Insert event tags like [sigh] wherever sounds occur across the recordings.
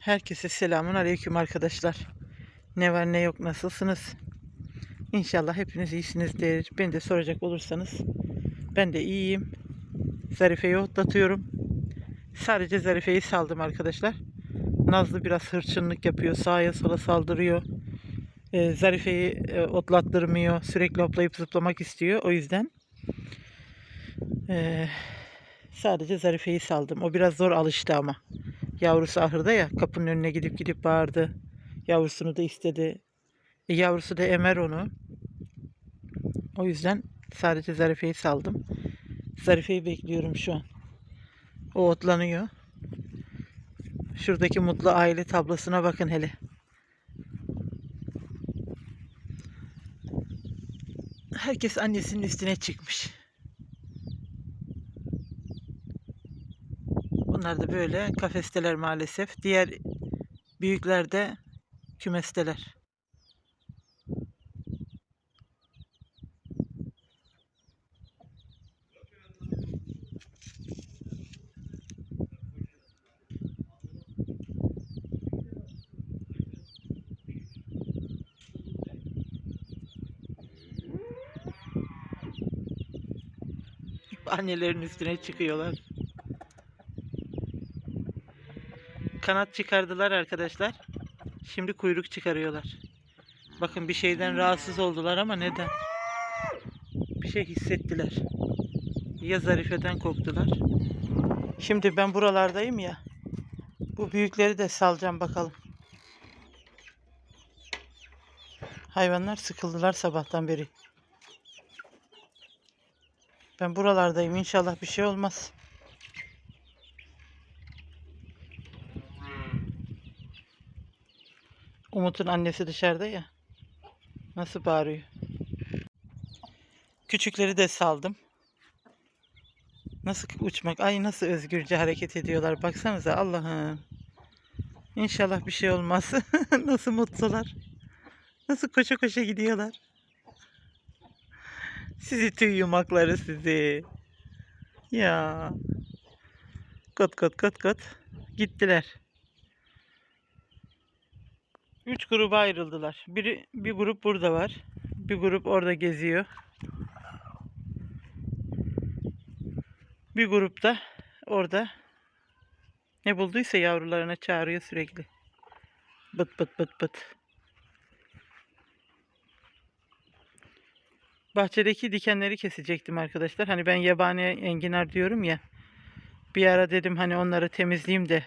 Herkese selamun aleyküm arkadaşlar. Ne var ne yok nasılsınız? İnşallah hepiniz iyisinizdir. Beni de soracak olursanız ben de iyiyim. Zarife'yi otlatıyorum. Sadece Zarife'yi saldım arkadaşlar. Nazlı biraz hırçınlık yapıyor. Sağa sola saldırıyor. Ee, Zarife'yi e, otlattırmıyor. Sürekli hoplayıp zıplamak istiyor. O yüzden ee, sadece Zarife'yi saldım. O biraz zor alıştı ama. Yavrusu ahırda ya kapının önüne gidip gidip bağırdı. Yavrusunu da istedi. E, yavrusu da emer onu. O yüzden sadece Zarife'yi saldım. Zarife'yi bekliyorum şu an. O otlanıyor. Şuradaki mutlu aile tablosuna bakın hele. Herkes annesinin üstüne çıkmış. Bunlar da böyle kafesteler maalesef. Diğer büyükler de kümesteler. Annelerin üstüne çıkıyorlar. Kanat çıkardılar arkadaşlar. Şimdi kuyruk çıkarıyorlar. Bakın bir şeyden rahatsız oldular ama neden? Bir şey hissettiler. Ya Zarife'den korktular. Şimdi ben buralardayım ya. Bu büyükleri de salacağım bakalım. Hayvanlar sıkıldılar sabahtan beri. Ben buralardayım. İnşallah bir şey olmaz. Umut'un annesi dışarıda ya. Nasıl bağırıyor. Küçükleri de saldım. Nasıl uçmak? Ay nasıl özgürce hareket ediyorlar. Baksanıza Allah'ım. İnşallah bir şey olmaz. [laughs] nasıl mutlular. Nasıl koşa koşa gidiyorlar. Sizi tüy yumakları sizi. Ya. Kot kot kot kot. Gittiler. Üç gruba ayrıldılar. Biri, bir grup burada var. Bir grup orada geziyor. Bir grup da orada ne bulduysa yavrularına çağırıyor sürekli. Bıt bıt bıt bıt. Bahçedeki dikenleri kesecektim arkadaşlar. Hani ben yabani enginar diyorum ya. Bir ara dedim hani onları temizleyeyim de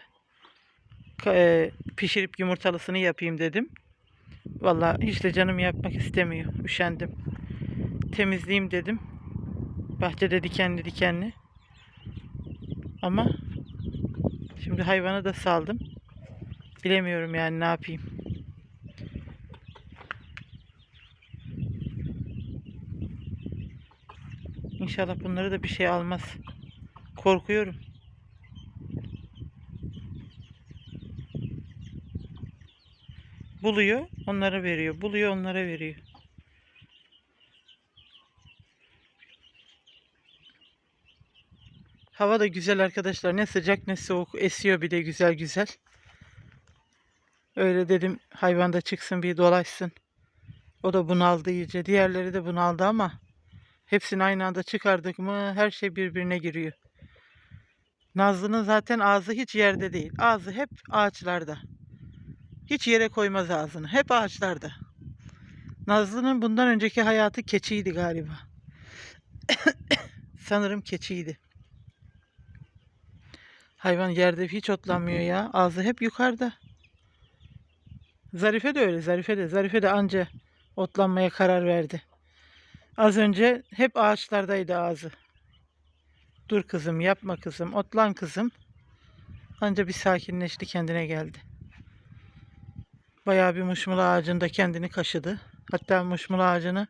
e, pişirip yumurtalısını yapayım dedim. Vallahi hiç de canım yapmak istemiyor. Üşendim. Temizleyeyim dedim. Bahçede dikenli dikenli. Ama şimdi hayvanı da saldım. Bilemiyorum yani ne yapayım. İnşallah bunları da bir şey almaz. Korkuyorum. Buluyor, onlara veriyor. Buluyor, onlara veriyor. Hava da güzel arkadaşlar. Ne sıcak ne soğuk. Esiyor bir de güzel güzel. Öyle dedim hayvan da çıksın bir dolaşsın. O da bunaldı iyice. Diğerleri de bunaldı ama hepsini aynı anda çıkardık mı her şey birbirine giriyor. Nazlı'nın zaten ağzı hiç yerde değil. Ağzı hep ağaçlarda. Hiç yere koymaz ağzını. Hep ağaçlarda. Nazlı'nın bundan önceki hayatı keçiydi galiba. [coughs] Sanırım keçiydi. Hayvan yerde hiç otlanmıyor ya. Ağzı hep yukarıda. Zarife de öyle. Zarife de. Zarife de anca otlanmaya karar verdi. Az önce hep ağaçlardaydı ağzı. Dur kızım yapma kızım. Otlan kızım. Anca bir sakinleşti kendine geldi. Bayağı bir muşmul ağacında kendini kaşıdı. Hatta muşmul ağacını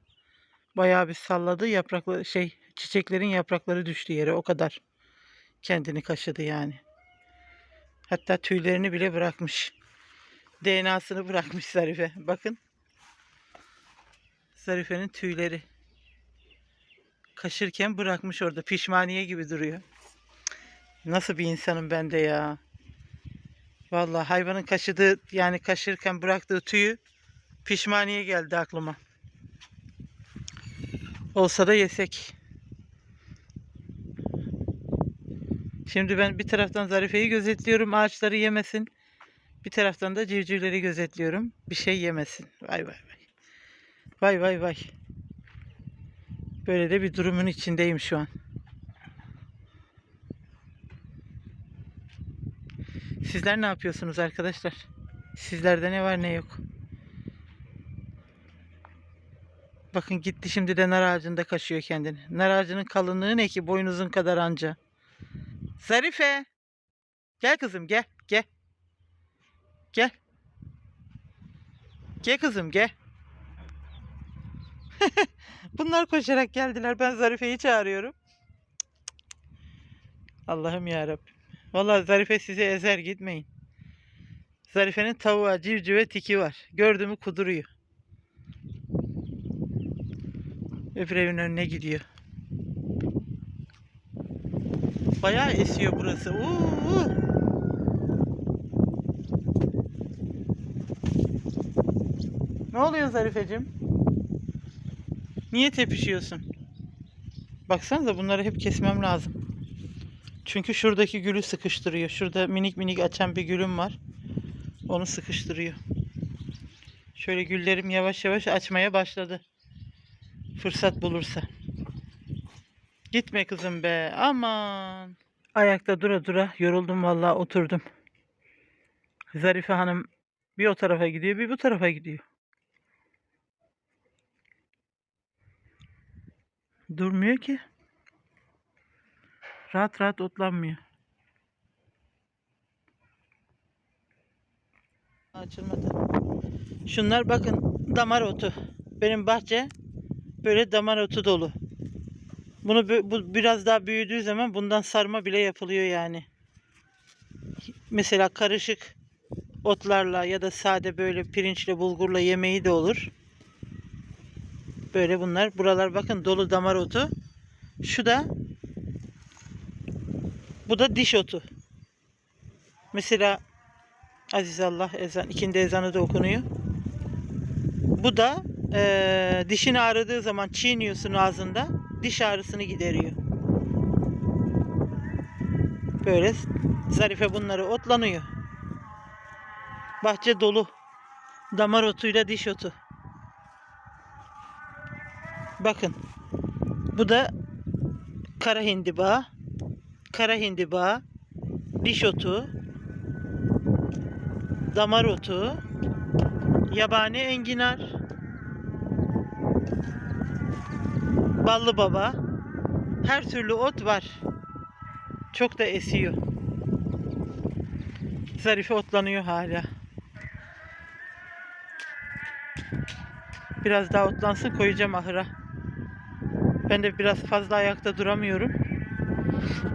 bayağı bir salladı. Yaprakları şey çiçeklerin yaprakları düştü yere o kadar. Kendini kaşıdı yani. Hatta tüylerini bile bırakmış. DNA'sını bırakmış Zarife. Bakın. Zarife'nin tüyleri. Kaşırken bırakmış orada. Pişmaniye gibi duruyor. Nasıl bir insanım ben de ya. Vallahi hayvanın kaşıdığı yani kaşırken bıraktığı tüyü pişmaniye geldi aklıma. Olsa da yesek. Şimdi ben bir taraftan Zarife'yi gözetliyorum ağaçları yemesin. Bir taraftan da civcivleri gözetliyorum. Bir şey yemesin. Vay vay vay. Vay vay vay. Böyle de bir durumun içindeyim şu an. Sizler ne yapıyorsunuz arkadaşlar? Sizlerde ne var ne yok? Bakın gitti şimdi de nar ağacında kaşıyor kendini. Nar ağacının kalınlığı ne ki boynuzun kadar anca. Zarife. Gel kızım gel gel. Gel. Gel kızım gel. [laughs] Bunlar koşarak geldiler. Ben Zarife'yi çağırıyorum. Allah'ım ya. Vallahi Zarife sizi ezer gitmeyin. Zarife'nin tavuğa, civcive tiki var. Gördü mü kuduruyor. Öbür evin önüne gidiyor. Bayağı esiyor burası. Uuu. Ne oluyor Zarifeciğim? Niye tepişiyorsun? Baksanıza bunları hep kesmem lazım. Çünkü şuradaki gülü sıkıştırıyor. Şurada minik minik açan bir gülüm var. Onu sıkıştırıyor. Şöyle güllerim yavaş yavaş açmaya başladı. Fırsat bulursa. Gitme kızım be. Aman. Ayakta dura dura yoruldum vallahi oturdum. Zarife Hanım bir o tarafa gidiyor, bir bu tarafa gidiyor. Durmuyor ki. Rahat rahat otlanmıyor. Açılmadı. Şunlar bakın damar otu. Benim bahçe böyle damar otu dolu. Bunu bu biraz daha büyüdüğü zaman bundan sarma bile yapılıyor yani. Mesela karışık otlarla ya da sade böyle pirinçle bulgurla yemeği de olur. Böyle bunlar. Buralar bakın dolu damar otu. Şu da bu da diş otu. Mesela Aziz Allah ezan, ikindi ezanı da okunuyor. Bu da eee dişini ağrıdığı zaman çiğniyorsun ağzında. Diş ağrısını gideriyor. Böyle Zarife bunları otlanıyor. Bahçe dolu. Damar otuyla diş otu. Bakın. Bu da kara hindiba. Kara hindiba. Diş otu. Damar otu. Yabani enginar. Ballı baba. Her türlü ot var. Çok da esiyor. Zarife otlanıyor hala. Biraz daha otlansın koyacağım ahıra. Ben de biraz fazla ayakta duramıyorum.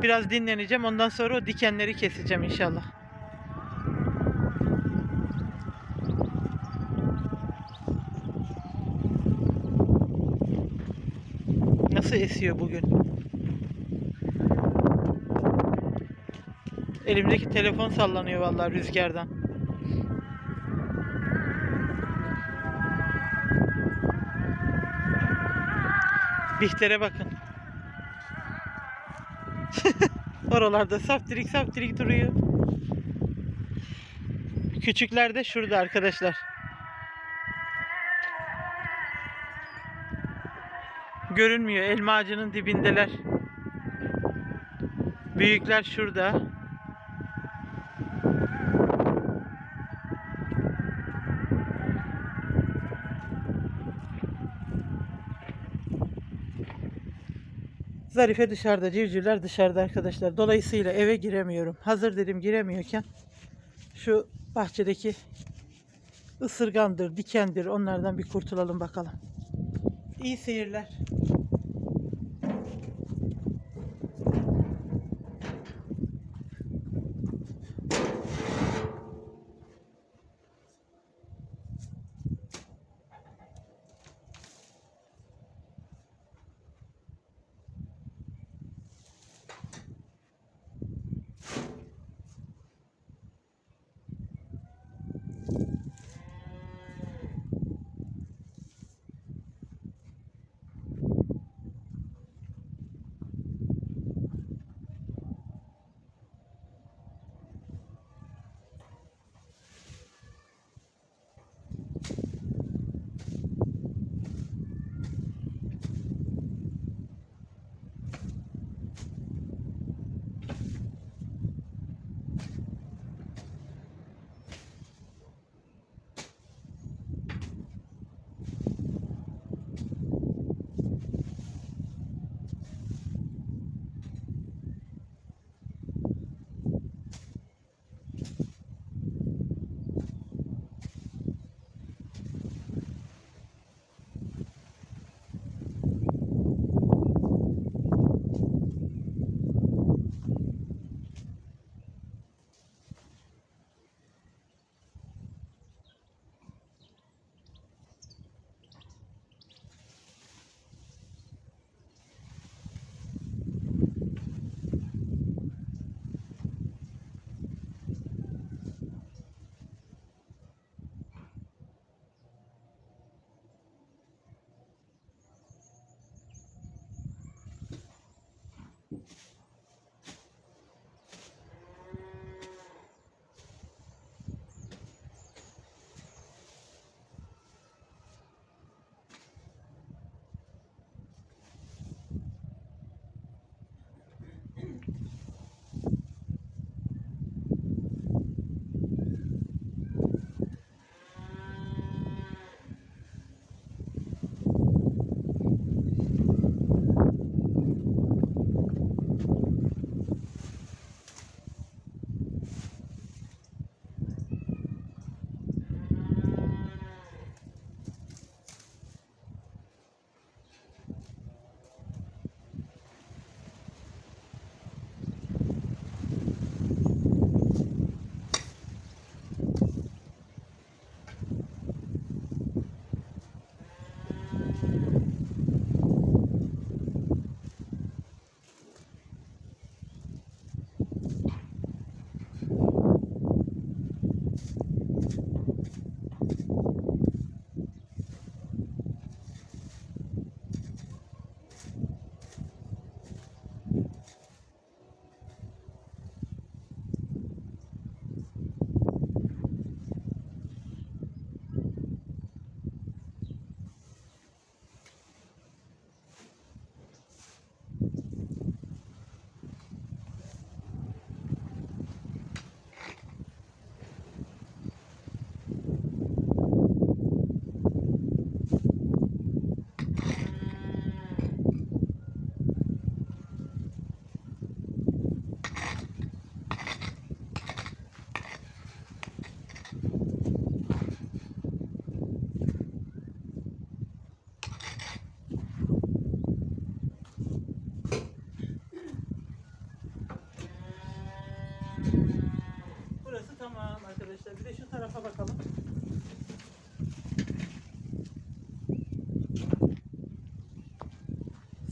Biraz dinleneceğim. Ondan sonra o dikenleri keseceğim inşallah. Nasıl esiyor bugün? Elimdeki telefon sallanıyor vallahi rüzgardan. Bihter'e bakın. Oralarda saptirik saptirik duruyor. Küçükler de şurada arkadaşlar. Görünmüyor. Elma ağacının dibindeler. Büyükler şurada. Zarife dışarıda, civcivler dışarıda arkadaşlar. Dolayısıyla eve giremiyorum. Hazır dedim giremiyorken şu bahçedeki ısırgandır, dikendir onlardan bir kurtulalım bakalım. İyi seyirler.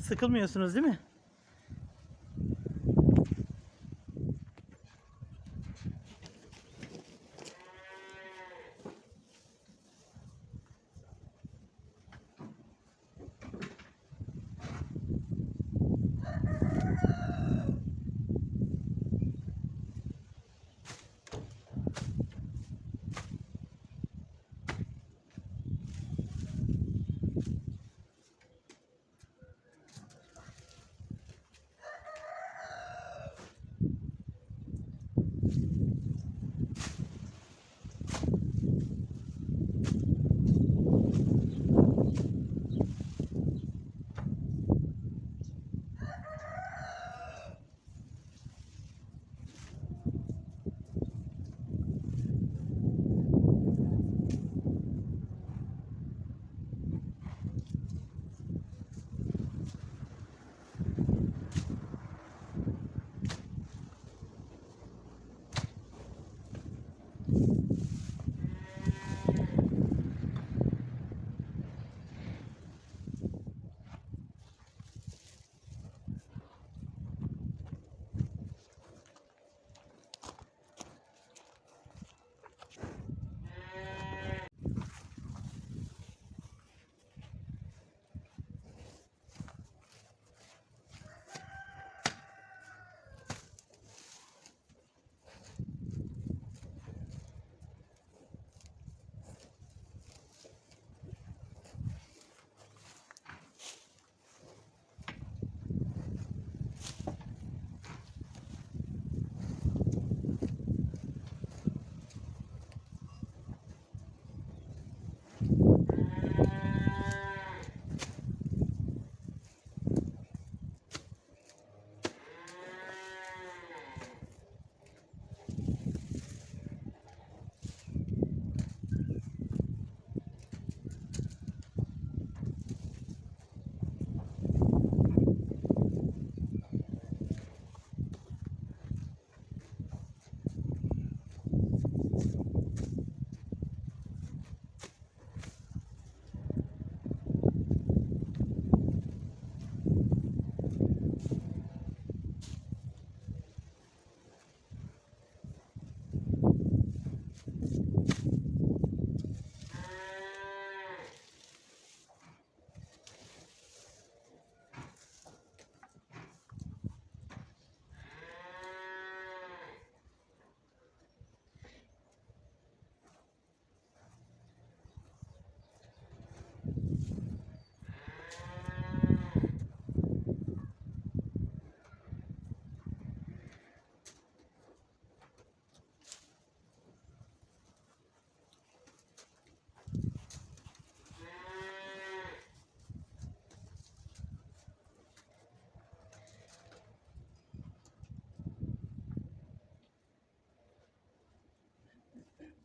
Sıkılmıyorsunuz değil mi?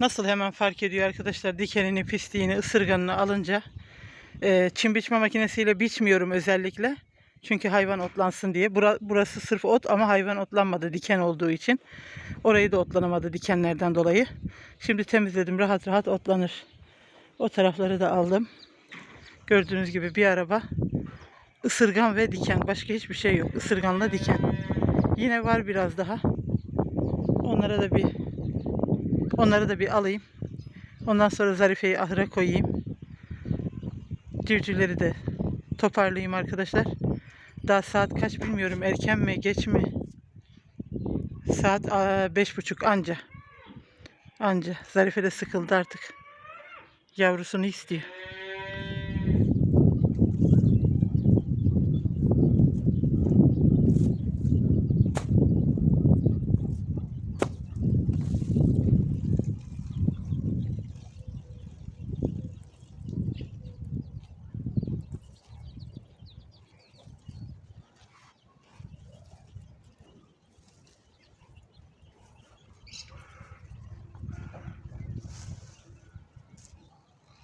Nasıl hemen fark ediyor arkadaşlar dikenini, pisliğini, ısırganını alınca. Ee, çim biçme makinesiyle biçmiyorum özellikle. Çünkü hayvan otlansın diye. Bura- burası sırf ot ama hayvan otlanmadı diken olduğu için. Orayı da otlanamadı dikenlerden dolayı. Şimdi temizledim rahat rahat otlanır. O tarafları da aldım. Gördüğünüz gibi bir araba ısırgan ve diken. Başka hiçbir şey yok. Isırganla diken. Yine var biraz daha. Onlara da bir onları da bir alayım. Ondan sonra Zarife'yi ahıra koyayım. Civcivleri de toparlayayım arkadaşlar. Daha saat kaç bilmiyorum. Erken mi geç mi? Saat aa, beş buçuk anca. Anca. Zarife de sıkıldı artık. Yavrusunu istiyor.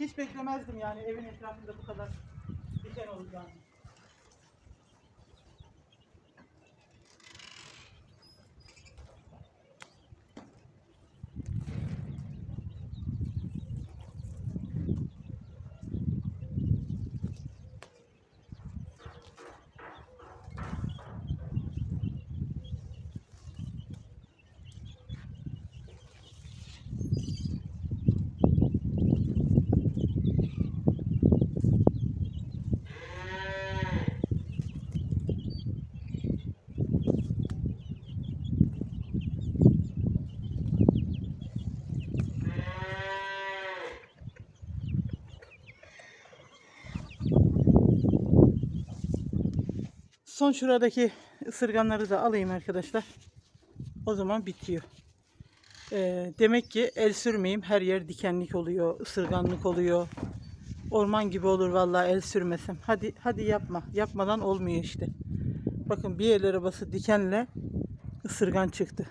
Hiç beklemezdim yani evin etrafında bu kadar diken olacağını. Son şuradaki ısırganları da alayım arkadaşlar. O zaman bitiyor. Ee, demek ki el sürmeyeyim. Her yer dikenlik oluyor, ısırganlık oluyor. Orman gibi olur vallahi el sürmesem. Hadi hadi yapma. Yapmadan olmuyor işte. Bakın bir el arabası dikenle ısırgan çıktı.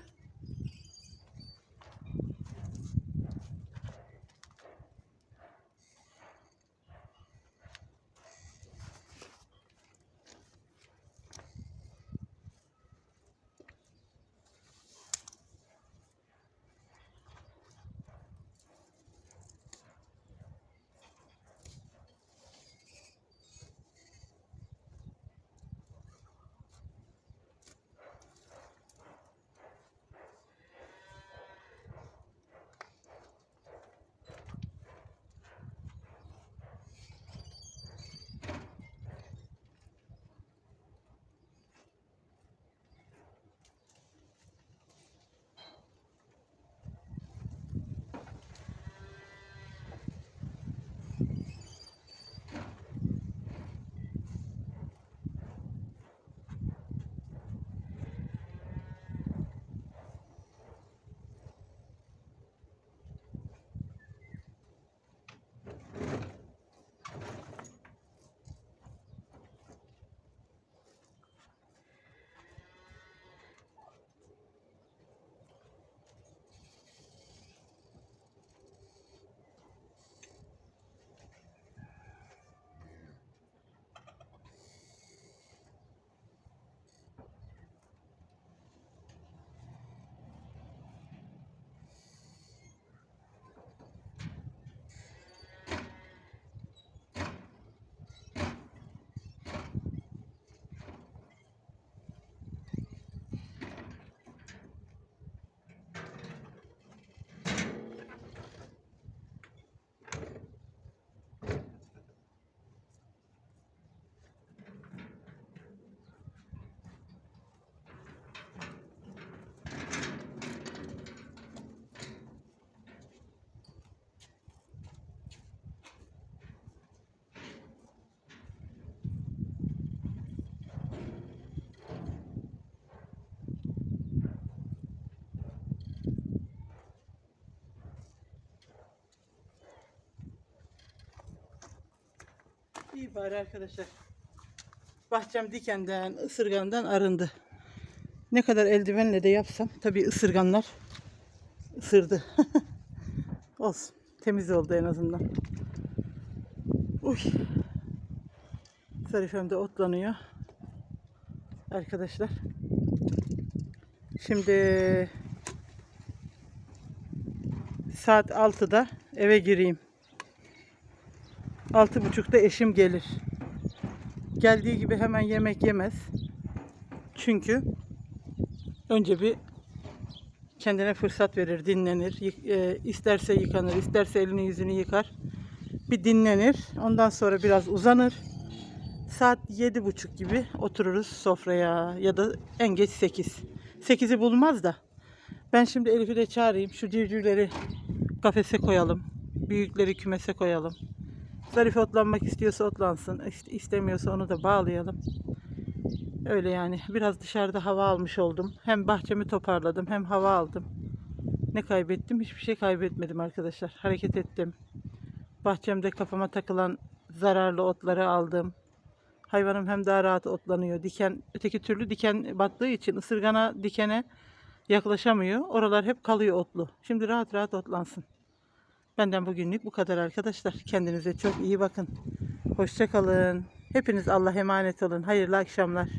İyi bari arkadaşlar. Bahçem dikenden, ısırgandan arındı. Ne kadar eldivenle de yapsam tabii ısırganlar ısırdı. [laughs] olsun. Temiz oldu en azından. Uy. Zarifem de otlanıyor. Arkadaşlar. Şimdi saat 6'da eve gireyim. Altı buçukta eşim gelir. Geldiği gibi hemen yemek yemez. Çünkü önce bir kendine fırsat verir, dinlenir. E, isterse yıkanır, isterse elini yüzünü yıkar. Bir dinlenir. Ondan sonra biraz uzanır. Saat yedi buçuk gibi otururuz sofraya ya da en geç sekiz. Sekizi bulmaz da. Ben şimdi Elif'i de çağırayım. Şu civcivleri kafese koyalım. Büyükleri kümese koyalım. Zarif otlanmak istiyorsa otlansın. İst- istemiyorsa onu da bağlayalım. Öyle yani. Biraz dışarıda hava almış oldum. Hem bahçemi toparladım hem hava aldım. Ne kaybettim? Hiçbir şey kaybetmedim arkadaşlar. Hareket ettim. Bahçemde kafama takılan zararlı otları aldım. Hayvanım hem daha rahat otlanıyor. Diken, öteki türlü diken battığı için ısırgana dikene yaklaşamıyor. Oralar hep kalıyor otlu. Şimdi rahat rahat otlansın. Benden bugünlük bu kadar arkadaşlar. Kendinize çok iyi bakın. Hoşça kalın. Hepiniz Allah emanet olun. Hayırlı akşamlar.